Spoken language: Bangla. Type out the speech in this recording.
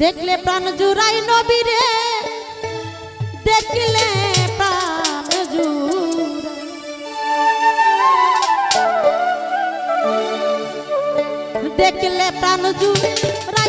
দেখলে প্রাণ জুড়াই নবীরে দেখলে প্রাণ দেখলে প্রাণ জুড়াই